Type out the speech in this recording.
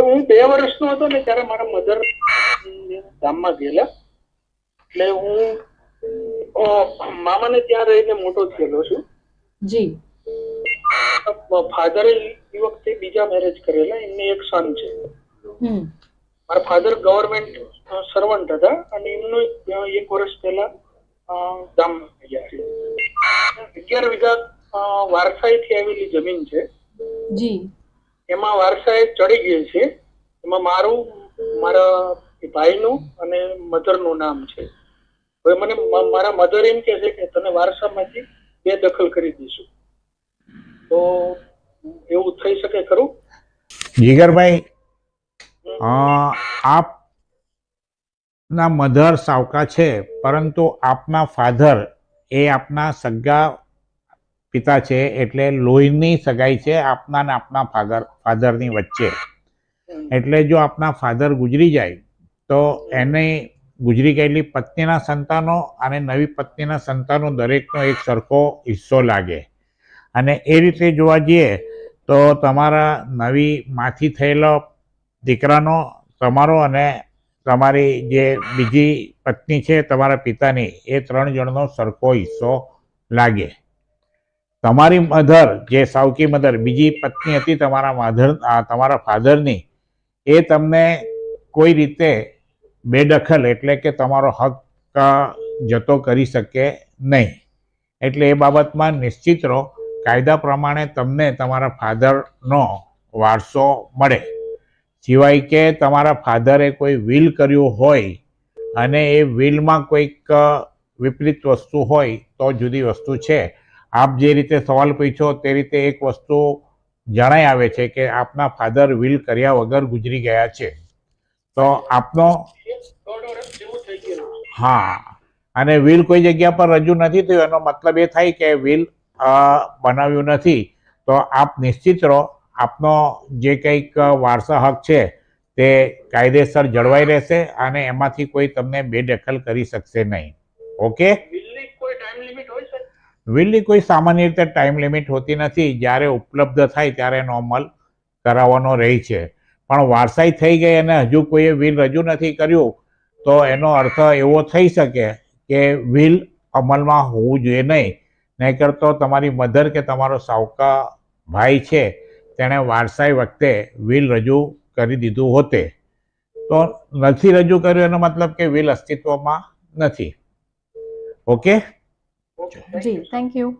હવે હું બે વર્ષનો હતો ને ત્યારે મારા મધર ગામમાં ગયેલા. એટલે હું મામાને ત્યાં રહીને મોટો થયેલો છું. જી. ફાધરે એ વખતે બીજા મેરેજ કરેલા. એમને એક સન છે. મારા ફાધર ગવર્મેન્ટ સર્વન્ટ હતા અને એમનું એક- વર્ષ પહેલા અ, ગામમાં ગયા અગિયાર વીઘા વારસાઈથી આવેલી જમીન છે. જી. એમાં વારસા એ ચડી ગઈ છે. એમાં મારું, મારા ભાઈનું અને મધરનું નામ છે. હવે મને મારા મધર એમ કહે છે કે તને વારસામાંથી બે દખલ કરી દઈશું. તો એવું થઈ શકે ખરું? જીગરભાઈ આપ આપના મધર સાવકા છે, પરંતુ આપના ફાધર એ આપના સગા પિતા છે એટલે લોહીની સગાઈ છે આપના ને આપના ફાધર, ફાધરની વચ્ચે. એટલે જો આપના ફાધર ગુજરી જાય, તો એને ગુજરી ગયેલી પત્નીના સંતાનો અને નવી પત્નીના સંતાનો દરેકનો એક સરખો હિસ્સો લાગે. અને એ રીતે જોવા જઈએ, તો તમારા નવી માથી થયેલો દીકરાનો, તમારો અને તમારી જે બીજી પત્ની છે, તમારા પિતાની, એ ત્રણ જણનો સરખો હિસ્સો લાગે. તમારી મધર, જે સાવકી મધર, બીજી પત્ની હતી તમારા મધર તમારા ફાધરની, એ તમને કોઈ રીતે બેદખલ એટલે કે તમારો હક જતો કરી શકે નહીં. એટલે એ બાબતમાં નિશ્ચિત રહો, કાયદા પ્રમાણે તમને તમારા ફાધરનો વારસો મળે. સિવાય કે તમારા ફાધરે કોઈ વિલ કર્યું હોય અને એ વિલમાં કોઈક વિપરીત વસ્તુ હોય તો જુદી વસ્તુ છે. આપ જે રીતે સવાલ પૂછ્યો તે રીતે એક વસ્તુ જણાઈ આવે છે કે આપના ફાધર વિલ કર્યા વગર ગુજરી ગયા છે. તો આપનો. હા, અને વિલ કોઈ જગ્યા પર રજૂ નથી થયું, એનો મતલબ એ થાય કે વિલ બનાવ્યું નથી. તો આપ નિશ્ચિત રહો, આપનો જે કંઈક વારસા હક છે તે કાયદેસર જળવાઈ રહેશે અને એમાંથી કોઈ તમને બેદખલ કરી શકશે નહીં. ઓકે બિલની કોઈ ટાઈમ લિમિટ હોય છે વિલની કોઈ સામાન્ય રીતે ટાઈમ લિમિટ હોતી નથી. જ્યારે ઉપલબ્ધ થાય ત્યારે નોર્મલ કરાવવાનો રહે છે. પણ વારસાઈ થઈ ગઈ અને હજુ કોઈએ વિલ રજૂ નથી કર્યું, તો એનો અર્થ એવો થઈ શકે કે વિલ અમલમાં હોવું જોઈએ નહીં. નહીંતર તો તમારી મધર કે તમારો સાવકા ભાઈ છે, તેણે વારસાઈ વખતે વિલ રજૂ કરી દીધું હોતે. તો નથી રજૂ કર્યું એનો મતલબ કે વિલ અસ્તિત્વમાં નથી. Okay okay ji thank you